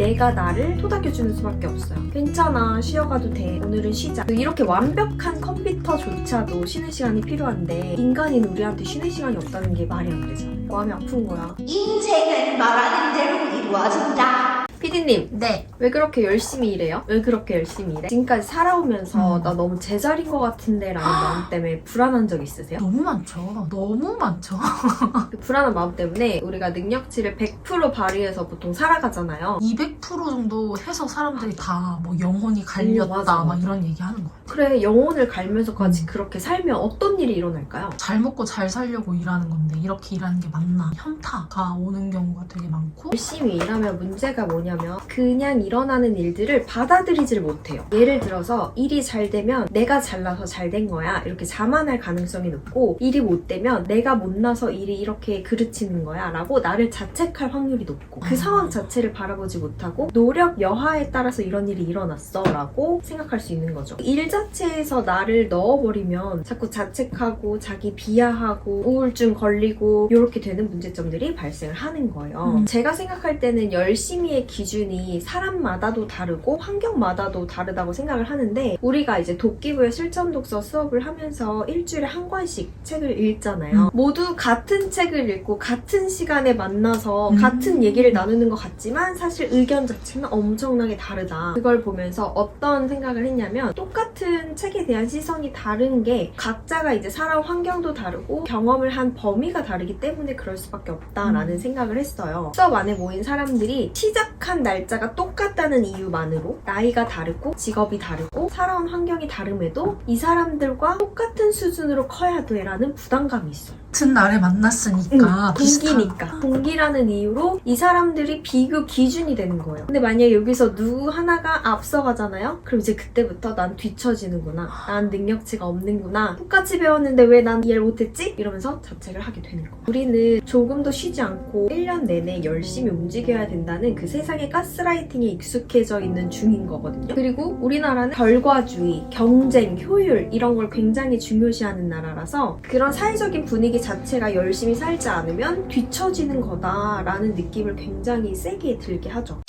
내가 나를 토닥여주는 수밖에 없어요. 괜찮아, 쉬어가도 돼. 오늘은 쉬자. 이렇게 완벽한 컴퓨터조차도 쉬는 시간이 필요한데 인간인 우리한테 쉬는 시간이 없다는 게 말이 안 되잖아요. 마음이 아픈 거야. 인생은 말하는 대로 이루어진다. 피디님, 네. 왜 그렇게 열심히 일해요? 왜 그렇게 열심히 일해? 지금까지 살아오면서 음. 나 너무 제자리인 것 같은데 라는 마음 때문에 불안한 적 있으세요? 너무 많죠. 너무 많죠. 그 불안한 마음 때문에 우리가 능력치를 100% 발휘해서 보통 살아가잖아요. 200% 정도 해서 사람들이 다 뭐 영혼이 갈렸다 오, 맞아, 막 맞아. 이런 얘기 하는 거야. 그래, 영혼을 갈면서까지 음. 그렇게 살면 어떤 일이 일어날까요? 잘 먹고 잘 살려고 일하는 건데 이렇게 일하는 게 맞나? 현타가 오는 경우가 되게 많고 열심히 일하면 문제가 뭐냐면 그냥 일어나는 일들을 받아들이질 못해요. 예를 들어서 일이 잘 되면 내가 잘나서 잘 된 거야 이렇게 자만할 가능성이 높고 일이 못 되면 내가 못나서 일이 이렇게 그르치는 거야 라고 나를 자책할 확률이 높고 그 음. 상황 자체를 바라보지 못하고 노력 여하에 따라서 이런 일이 일어났어 라고 생각할 수 있는 거죠. 일자 체에서 나를 넣어버리면 자꾸 자책하고 자기 비하하고 우울증 걸리고 이렇게 되는 문제점들이 발생을 하는 거예요. 음. 제가 생각할 때는 열심히의 기준이 사람마다도 다르고 환경마다도 다르다고 생각을 하는데 우리가 이제 도끼부의 실천 독서 수업을 하면서 일주일에 한 권씩 책을 읽잖아요. 음. 모두 같은 책을 읽고 같은 시간에 만나서 음. 같은 얘기를 나누는 것 같지만 사실 의견 자체는 엄청나게 다르다. 그걸 보면서 어떤 생각을 했냐면 똑같은 책에 대한 시선이 다른 게 각자가 이제 살아온 환경도 다르고 경험을 한 범위가 다르기 때문에 그럴 수밖에 없다라는 음. 생각을 했어요. 수업 안에 모인 사람들이 시작한 날짜가 똑같다는 이유만으로 나이가 다르고 직업이 다르고 살아온 환경이 다름에도 이 사람들과 똑같은 수준으로 커야 돼라는 부담감이 있어요. 같은 날에 만났으니까 비슷한 동기니까. 동기라는 이유로 이 사람들이 비교 기준이 되는 거예요. 근데 만약에 여기서 누구 하나가 앞서가잖아요? 그럼 이제 그때부터 난 뒤처지는구나. 난 능력치가 없는구나. 똑같이 배웠는데 왜 난 이해를 못했지? 이러면서 자책을 하게 되는 거예요. 우리는 조금도 쉬지 않고 1년 내내 열심히 움직여야 된다는 그 세상의 가스라이팅에 익숙해져 있는 중인 거거든요. 그리고 우리나라는 결과주의, 경쟁, 효율 이런 걸 굉장히 중요시하는 나라라서 그런 사회적인 분위기 자체가 열심히 살지 않으면 뒤처지는 거다라는 느낌을 굉장히 세게 들게 하죠.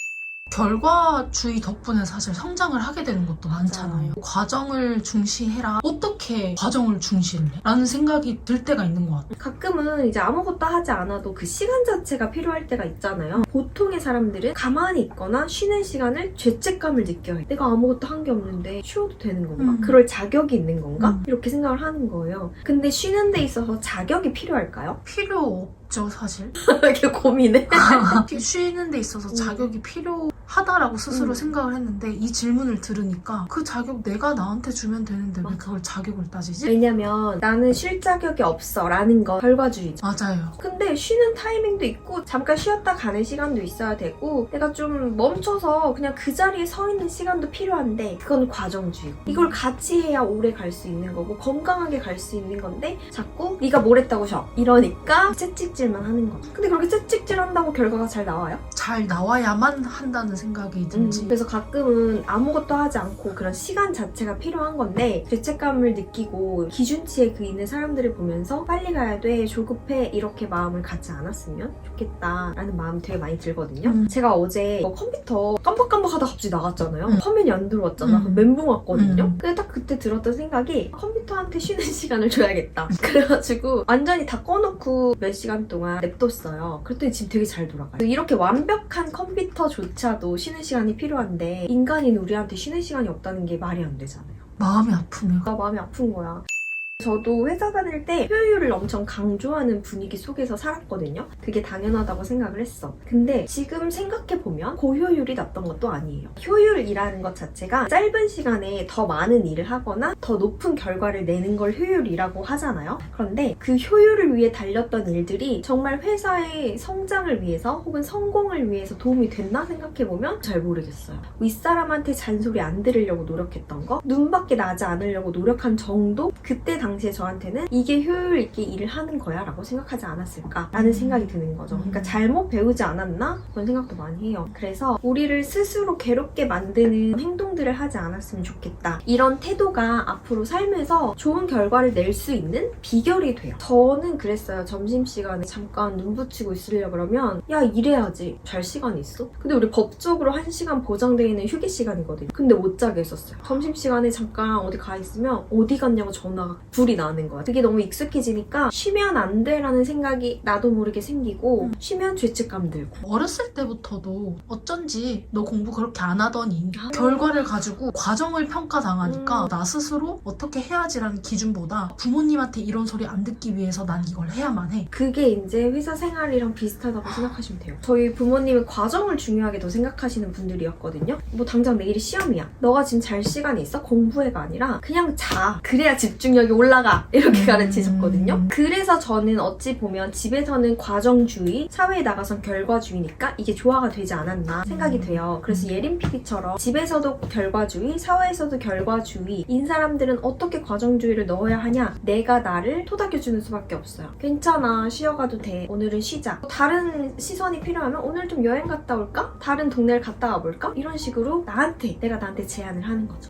결과주의 덕분에 사실 성장을 하게 되는 것도 많잖아요. 과정을 중시해라. 어떻게 과정을 중시해? 라는 생각이 들 때가 있는 것 같아요. 가끔은 이제 아무것도 하지 않아도 그 시간 자체가 필요할 때가 있잖아요. 보통의 사람들은 가만히 있거나 쉬는 시간을 죄책감을 느껴요. 내가 아무것도 한 게 없는데 쉬어도 되는 건가? 음. 그럴 자격이 있는 건가? 음. 이렇게 생각을 하는 거예요. 근데 쉬는 데 있어서 자격이 필요할까요? 필요 없죠, 사실. 이렇게 고민해. 쉬는 데 있어서 음. 자격이 필요 하다라고 스스로 음. 생각을 했는데 이 질문을 들으니까 그 자격 내가 나한테 주면 되는데 왜 맞아. 그걸 자격을 따지지? 왜냐면 나는 쉴 자격이 없어 라는 건 결과주의죠. 맞아요. 근데 쉬는 타이밍도 있고 잠깐 쉬었다 가는 시간도 있어야 되고 내가 좀 멈춰서 그냥 그 자리에 서 있는 시간도 필요한데 그건 과정주의고 이걸 같이 해야 오래 갈 수 있는 거고 건강하게 갈 수 있는 건데 자꾸 네가 뭘 했다고 쉬어 이러니까 채찍질만 하는 거죠 근데 그렇게 채찍질 한다고 결과가 잘 나와요? 잘 나와야만 한다는 생각이 든지. 음, 그래서 가끔은 아무것도 하지 않고 그런 시간 자체가 필요한 건데 죄책감을 느끼고 기준치에 그 있는 사람들을 보면서 빨리 가야 돼 조급해 이렇게 마음을 갖지 않았으면 좋겠다라는 마음이 되게 많이 들거든요. 음. 제가 어제 뭐 컴퓨터 깜빡깜빡하다 갑자기 나갔잖아요. 음. 화면이 안 들어왔잖아. 음. 멘붕 왔거든요. 음. 근데 딱 그때 들었던 생각이 컴퓨터한테 쉬는 시간을 줘야겠다. 그래가지고 완전히 다 꺼놓고 몇 시간 동안 냅뒀어요. 그랬더니 지금 되게 잘 돌아가요. 이렇게 완벽한 컴퓨터조차도 쉬는 시간이 필요한데 인간인 우리한테 쉬는 시간이 없다는 게 말이 안 되잖아요. 마음이 아프네요. 나 마음이 아픈 거야. 저도 회사 다닐 때 효율을 엄청 강조하는 분위기 속에서 살았거든요. 그게 당연하다고 생각을 했어. 근데 지금 생각해보면 고효율이 났던 것도 아니에요. 효율이라는 것 자체가 짧은 시간에 더 많은 일을 하거나 더 높은 결과를 내는 걸 효율이라고 하잖아요. 그런데 그 효율을 위해 달렸던 일들이 정말 회사의 성장을 위해서 혹은 성공을 위해서 도움이 됐나 생각해보면 잘 모르겠어요. 윗사람한테 잔소리 안 들으려고 노력했던 거, 눈밖에 나지 않으려고 노력한 정도? 그때 당 당시에 저한테는 이게 효율 있게 일을 하는 거야 라고 생각하지 않았을까라는 생각이 드는 거죠. 그러니까 잘못 배우지 않았나? 그런 생각도 많이 해요. 그래서 우리를 스스로 괴롭게 만드는 행동들을 하지 않았으면 좋겠다. 이런 태도가 앞으로 삶에서 좋은 결과를 낼 수 있는 비결이 돼요. 저는 그랬어요. 점심시간에 잠깐 눈 붙이고 있으려 그러면 야 이래야지 잘 시간 있어? 근데 우리 법적으로 한 시간 보장되어 있는 휴게 시간이거든요. 근데 못 자게 했었어요. 점심시간에 잠깐 어디 가 있으면 어디 갔냐고 전화가 불이 나는 거야. 그게 너무 익숙해지니까 쉬면 안 돼라는 생각이 나도 모르게 생기고 쉬면 죄책감 들고 어렸을 때부터도 어쩐지 너 공부 그렇게 안 하더니 아. 결과를 가지고 과정을 평가당하니까 음. 나 스스로 어떻게 해야지라는 기준보다 부모님한테 이런 소리 안 듣기 위해서 난 이걸 해야만 해. 그게 이제 회사 생활이랑 비슷하다고 생각하시면 돼요. 저희 부모님은 과정을 중요하게 더 생각하시는 분들이었거든요. 뭐 당장 내일이 시험이야. 너가 지금 잘 시간이 있어? 공부해가 아니라 그냥 자. 그래야 집중력이 올라가. 이렇게 음. 가르치셨거든요. 그래서 저는 어찌 보면 집에서는 과정주의, 사회에 나가선 결과주의니까 이게 조화가 되지 않았나 생각이 돼요. 그래서 예린 PD처럼 집에서도 결과주의, 사회에서도 결과주의, 인 사람들은 어떻게 과정주의를 넣어야 하냐? 내가 나를 토닥여주는 수밖에 없어요. 괜찮아, 쉬어가도 돼. 오늘은 쉬자. 다른 시선이 필요하면 오늘 좀 여행 갔다 올까? 다른 동네를 갔다 와볼까? 이런 식으로 나한테, 내가 나한테 제안을 하는 거죠.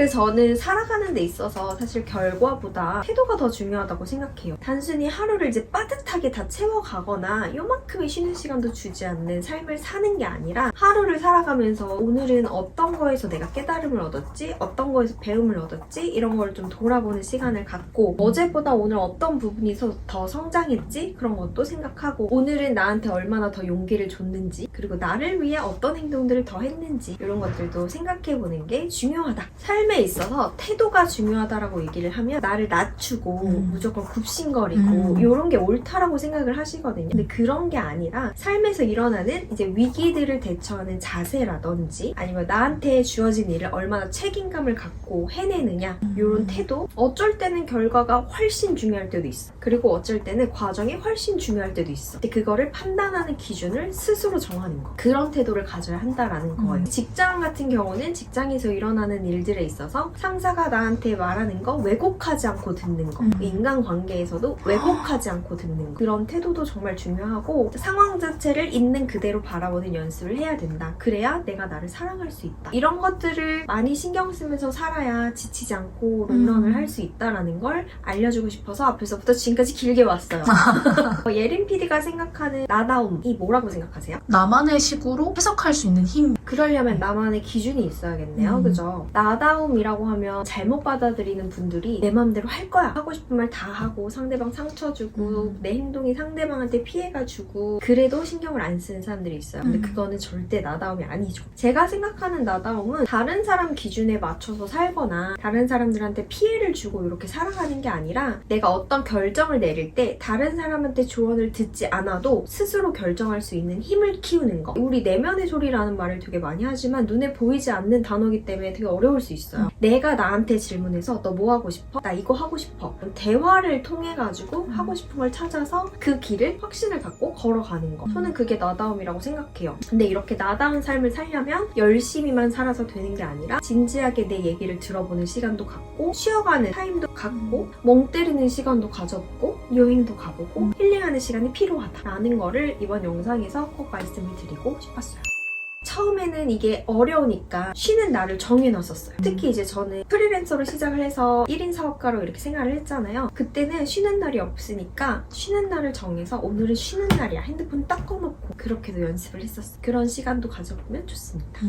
그래서 저는 살아가는 데 있어서 사실 결과보다 태도가 더 중요하다고 생각해요. 단순히 하루를 이제 빠듯하게 다 채워가거나 요만큼의 쉬는 시간도 주지 않는 삶을 사는 게 아니라 하루를 살아가면서 오늘은 어떤 거에서 내가 깨달음을 얻었지? 어떤 거에서 배움을 얻었지? 이런 걸 좀 돌아보는 시간을 갖고 어제보다 오늘 어떤 부분이 더- 더 성장했지? 그런 것도 생각하고 오늘은 나한테 얼마나 더 용기를 줬는지 그리고 나를 위해 어떤 행동들을 더 했는지 이런 것들도 생각해보는 게 중요하다. 삶에 있어서 태도가 중요하다라고 얘기를 하면 나를 낮추고 음. 무조건 굽신거리고 음. 이런 게 옳다라고 생각을 하시거든요. 근데 그런 게 아니라 삶에서 일어나는 이제 위기들을 대처하는 자세라든지 아니면 나한테 주어진 일을 얼마나 책임감을 갖고 해내느냐 이런 태도 어쩔 때는 결과가 훨씬 중요할 때도 있어. 그리고 어쩔 때는 과정이 훨씬 중요할 때도 있어. 근데 그거를 판단하는 기준을 스스로 정하는 거. 그런 태도를 가져야 한다라는 거예요. 음. 직장 같은 경우는 직장에서 일어나는 일들에 있어서 상사가 나한테 말하는 거 왜곡하지 않고 듣는 거. 음. 인간 관계에서도 왜곡하지 않고 듣는 거. 그런 태도도 정말 중요하고 상황 자체를 있는 그대로 바라보는 연습을 해야 된다. 그래야 내가 나를 사랑할 수 있다. 이런 것들을 많이 신경 쓰면서 살아야 지치지 않고 롱런을 음. 할수 있다라는 걸 알려주고 싶어서 앞에서부터 지금까지 길게 왔어요. 어, 예린 PD가 생각하는 나다움이 뭐라고 생각하세요? 나만의 식으로 해석할 수 있는 힘. 그러려면 나만의 기준이 있어야겠네요. 음. 그죠? 나다움 이라고 하면 잘못 받아들이는 분들이 내 마음대로 할 거야. 하고 싶은 말 다 하고 상대방 상처 주고 음. 내 행동이 상대방한테 피해가 주고 그래도 신경을 안 쓰는 사람들이 있어요. 근데 음. 그거는 절대 나다움이 아니죠. 제가 생각하는 나다움은 다른 사람 기준에 맞춰서 살거나 다른 사람들한테 피해를 주고 이렇게 살아가는 게 아니라 내가 어떤 결정을 내릴 때 다른 사람한테 조언을 듣지 않아도 스스로 결정할 수 있는 힘을 키우는 거. 우리 내면의 소리라는 말을 되게 많이 하지만 눈에 보이지 않는 단어기 때문에 되게 어려울 수 있어요. 내가 나한테 질문해서 너 뭐 하고 싶어? 나 이거 하고 싶어. 대화를 통해 가지고 음. 하고 싶은 걸 찾아서 그 길을 확신을 갖고 걸어가는 거. 저는 그게 나다움이라고 생각해요. 근데 이렇게 나다운 삶을 살려면 열심히만 살아서 되는 게 아니라 진지하게 내 얘기를 들어보는 시간도 갖고 쉬어가는 타임도 갖고 멍 때리는 시간도 가져보고 여행도 가보고 힐링하는 시간이 필요하다라는 거를 이번 영상에서 꼭 말씀을 드리고 싶었어요. 처음에는 이게 어려우니까 쉬는 날을 정해놨었어요. 특히 이제 저는 프리랜서로 시작을 해서 1인 사업가로 이렇게 생활을 했잖아요. 그때는 쉬는 날이 없으니까 쉬는 날을 정해서 오늘은 쉬는 날이야. 핸드폰 딱 꺼놓고 그렇게도 연습을 했었어요. 그런 시간도 가져보면 좋습니다.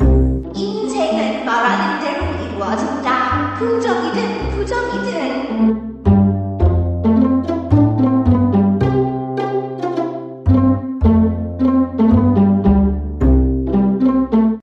인생은 말하는 대로 이루어진다. 긍정이든 부정이든